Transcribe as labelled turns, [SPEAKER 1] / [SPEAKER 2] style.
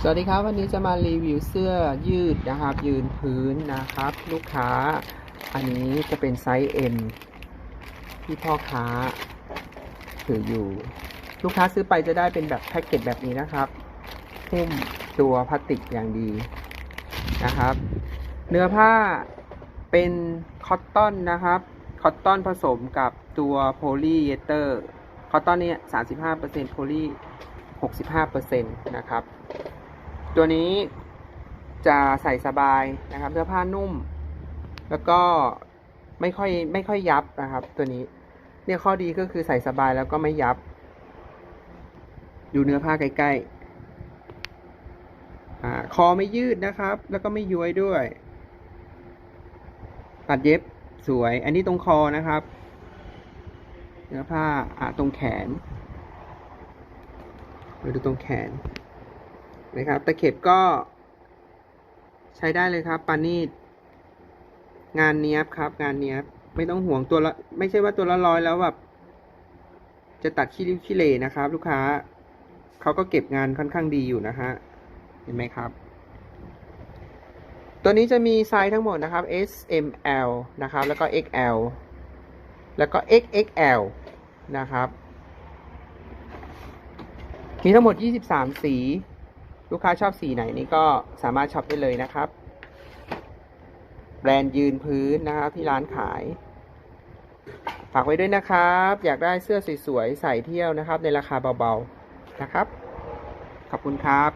[SPEAKER 1] สวัสดีครับ วันนี้จะมารีวิวเสื้อยืดนะครับ ยืนพื้นนะครับ ลูกค้า อันนี้จะเป็นไซส์ M ที่พ่อค้าถืออยู่ ลูกค้าซื้อไปจะได้เป็นแบบแพ็กเกจแบบนี้นะครับหุ้มตัวพลาสติกอย่างดีนะครับ เนื้อผ้าเป็นคอตตอนนะครับ คอตตอนผสมกับตัวโพลีเอเตอร์ คอตตอนนี่ย35%โพลี65%นะครับ ตัวนี้จะใส่สบายนะครับเสื้อผ้านุ่ม แล้วก็ไม่ค่อยไม่ค่อยยับนะครับ ตัวนี้ เนี่ยข้อดีก็คือใส่สบายแล้วก็ไม่ยับ ดูเนื้อผ้าใกล้ๆคอไม่ยืดนะครับ แล้วก็ไม่ย้วยด้วย ตัดเย็บสวย อันนี้ตรงคอนะครับ เนื้อผ้าอ่าตรงแขนมาดูตรงแขน นะครับ ตะเข็บก็ ใช้ได้เลยครับปานีดงานเนี้ยบครับ งานเนี้ยบไม่ต้องห่วงตัวละ ไม่ใช่ว่าตัวละร้อยแล้วแบบจะตัดขี้ริ้วขี้เหร่นะครับ ลูกค้าเขาก็เก็บงานค่อนข้างดีอยู่นะฮะเห็นไหมครับ ตัวนี้จะมีไซส์ทั้งหมดนะครับ S M L นะครับ แล้วก็ X L แล้วก็ X X L นะครับ มีทั้งหมด 23 สี ลูกค้าชอบสีไหนนี่ก็สามารถช็อปได้เลยนะครับ แบรนด์ยืนพื้นนะครับที่ร้านขาย ฝากไว้ด้วยนะครับ อยากได้เสื้อสวยๆใส่เที่ยวนะครับ ในราคาเบาๆนะครับ ขอบคุณครับ